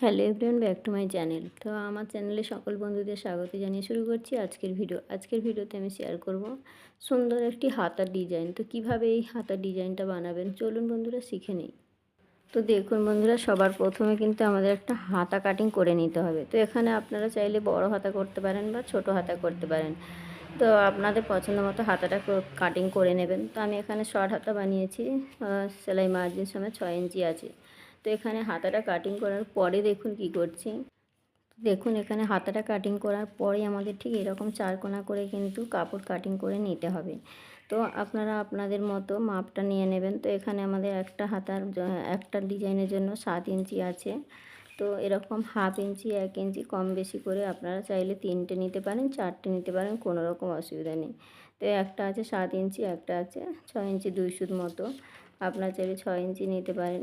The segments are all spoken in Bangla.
Hello everyone, back to my channel. তো আমার চ্যানেলে সকল বন্ধুদের স্বাগত জানিয়ে শুরু করছি আজকের ভিডিও। আজকের ভিডিওতে আমি শেয়ার করব সুন্দর একটি হাতার ডিজাইন তো কীভাবে এই হাতার ডিজাইনটা বানাবেন? চলুন বন্ধুরা, শিখে নিই। তো দেখুন বন্ধুরা, সবার প্রথমে কিন্তু আমাদের একটা হাতা কাটিং করে নিতে হবে। তো এখানে আপনারা চাইলে বড় হাতা করতে পারেন বা ছোট হাতা করতে পারেন। তো আপনাদের পছন্দ মতো হাতাটা কাটিং করে নেবেন। তো আমি এখানে শর্ট হাতা বানিয়েছি। সেলাই মার্জিন সময় ছয় ইঞ্চি আছে। তো এখানে হাতাটা কাটিং করার পরে দেখুন কি করছি। দেখুন এখানে হাতাটা কাটিং করার পরে আমাদের ঠিক এরকম চারকোনা করে কিন্তু কাপড় কাটিং করে নিতে হবে। তো আপনারা আপনাদের মতো মাপটা নিয়ে নেবেন। তো এখানে আমাদের একটা হাতার একটা ডিজাইনের জন্য সাত ইঞ্চি আছে। তো এরকম হাফ ইঞ্চি, এক ইঞ্চি কম বেশি করে আপনারা চাইলে তিনটে নিতে পারেন, চারটে নিতে পারেন, কোনো রকম অসুবিধা নেই। তো একটা আছে সাত ইঞ্চি, একটা আছে ছয় ইঞ্চি দুই সুদ মতো। আপনারা চাইলে ছয় ইঞ্চি নিতে পারেন।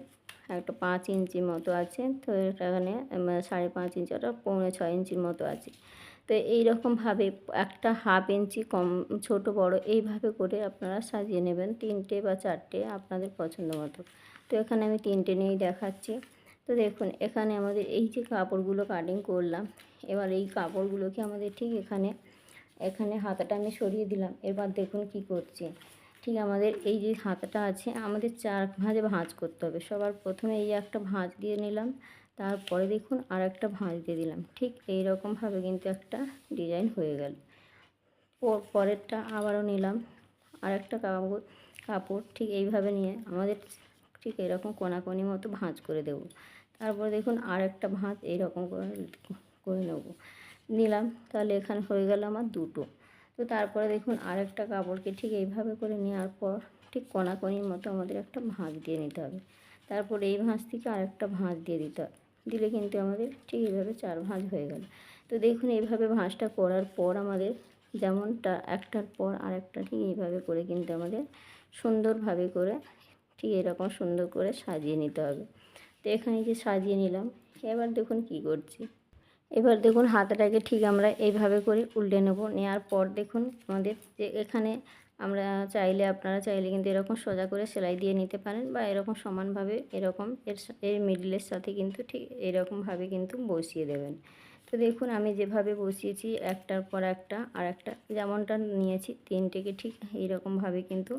একটা পাঁচ ইঞ্চি মতো আছে, তো এখানে সাড়ে পাঁচ ইঞ্চি ওটা পৌনে ছয় ইঞ্চির মতো আছে। তো এইরকমভাবে একটা হাফ ইঞ্চি কম, ছোট, বড় এইভাবে করে আপনারা সাজিয়ে নেবেন, তিনটে বা চারটে আপনাদের পছন্দ মতো। তো এখানে আমি তিনটে নিয়েই দেখাচ্ছি। তো দেখুন, এখানে আমাদের এই যে কাপড়গুলো কাটিং করলাম, এবার এই কাপড়গুলোকে আমাদের ঠিক এখানে এখানে হাতাটা আমি সরিয়ে দিলাম। এবার দেখুন কি করছি। ঠিক আমাদের এই যে হাতাটা আছে, আমাদের চার ভাঁজে ভাঁজ করতে হবে। সবার প্রথমে এই একটা ভাঁজ দিয়ে নিলাম, তারপরে দেখুন আর একটা ভাঁজ দিয়ে দিলাম। ঠিক এই রকমভাবে কিন্তু একটা ডিজাইন হয়ে গেল। পরেরটা আবারও নিলাম আর একটা কাপড় কাপড় ঠিক এইভাবে নিয়ে আমাদের ঠিক এরকম কোনাকোনি মতো ভাঁজ করে দেব। তারপর দেখুন আর একটা ভাঁজ এইরকম করে করে নেব। নিলাম, তাহলে এখানে হয়ে গেল আমার দুটো। তো তারপরে দেখুন আরেকটা কাপড়কে ঠিক এইভাবে করে নেওয়ার পর ঠিক কণাকণির মতো আমাদের একটা ভাঁজ দিয়ে নিতে হবে। তারপর এই ভাঁজ থেকে আরেকটা ভাঁজ দিয়ে দিতে হবে। দিলে কিন্তু আমাদের ঠিক এইভাবে চার ভাঁজ হয়ে গেল। তো দেখুন এইভাবে ভাঁজটা করার পর আমাদের যেমনটা একটার পর আরেকটা ঠিক এইভাবে করে কিন্তু আমাদের সুন্দরভাবে করে ঠিক এরকম সুন্দর করে সাজিয়ে নিতে হবে। তো এখানে যে সাজিয়ে নিলাম, এবার দেখুন কি করছি। এবার দেখুন হাতাটাকে ঠিক আমরা এইভাবে করে উল্টে নেব। নেওয়ার পর দেখুন আমাদের যে এখানে আমরা চাইলে আপনারা চাইলে কিন্তু এরকম সোজা করে সেলাই দিয়ে নিতে পারেন বা এরকম সমানভাবে এরকম এর এর মিডলের সাথে কিন্তু ঠিক এরকমভাবে কিন্তু বসিয়ে দেবেন। তো দেখুন আমি যেভাবে বসিয়েছি একটার পর একটা আর একটা যেমনটা নিয়েছি তিনটেকে ঠিক এইরকমভাবে কিন্তু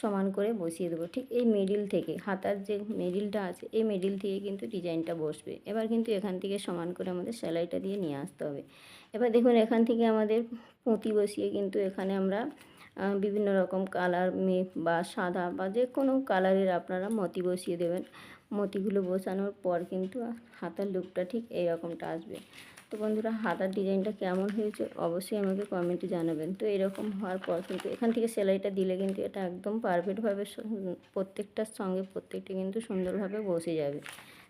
সমান করে বসিয়ে দেবো। ঠিক এই মিডিল থেকে, হাতার যে মিডিলটা আছে, এই মিডিল থেকে কিন্তু ডিজাইনটা বসবে। এবার কিন্তু এখান থেকে সমান করে আমাদের সেলাইটা দিয়ে নিয়ে আসতে হবে। এবার দেখুন, এখান থেকে আমাদের পুঁতি বসিয়ে কিন্তু এখানে আমরা বিভিন্ন রকম কালার বা সাদা বা যে কোনো কালারের আপনারা মতি বসিয়ে দেবেন। মতিগুলো বসানোর পর কিন্তু হাতার লুকটা ঠিক এইরকমটা আসবে। তো বন্ধুরা, হাতার ডিজাইনটা কেমন হয়েছে অবশ্যই আমাকে কমেন্টে জানাবেন। তো এরকম হওয়ার পর কিন্তু এখান থেকে সেলাইটা দিলে কিন্তু এটা একদম পারফেক্টভাবে প্রত্যেকটার সঙ্গে প্রত্যেকটা কিন্তু সুন্দরভাবে বসে যাবে।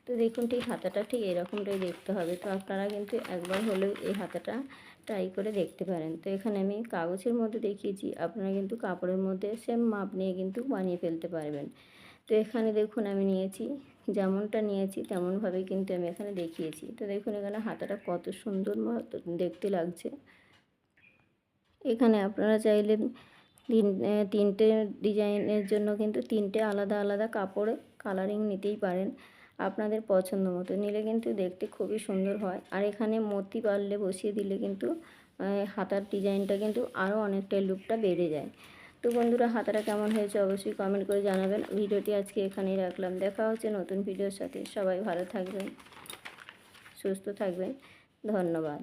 তো দেখুন ঠিক হাতাটা ঠিক এরকমটাই দেখতে হবে। তো আপনারা কিন্তু একবার হলেও এই হাতাটা ট্রাই করে দেখতে পারেন। তো এখানে আমি কাগজের মধ্যে দেখিয়েছি, আপনারা কিন্তু কাপড়ের মধ্যে সেম মাপ নিয়ে কিন্তু বানিয়ে ফেলতে পারবেন। তো এখানে দেখুন আমি নিয়েছি যেমনটা নিয়েছি তেমনভাবেই কিন্তু আমি এখানে দেখিয়েছি। তো দেখুন এখানে হাতাটা কত সুন্দর দেখতে লাগছে। এখানে আপনারা চাইলে তিন তিনটে ডিজাইনের জন্য কিন্তু তিনটে আলাদা আলাদা কাপড়ে কালারিং নিতেই পারেন আপনাদের পছন্দ মতো। নিলে কিন্তু দেখতে খুবই সুন্দর হয়। আর এখানে মতি পারলে বসিয়ে দিলে কিন্তু হাতার ডিজাইনটা কিন্তু আরও অনেকটাই লুকটা বেড়ে যায়। তো বন্ধুরা, হাতাটা কেমন হয়েছে অবশ্যই কমেন্ট করে জানাবেন। ভিডিওটি আজকে এখানেই রাখলাম। দেখা হচ্ছে নতুন ভিডিওর সাথে। সবাই ভালো থাকবেন, সুস্থ থাকবেন। ধন্যবাদ।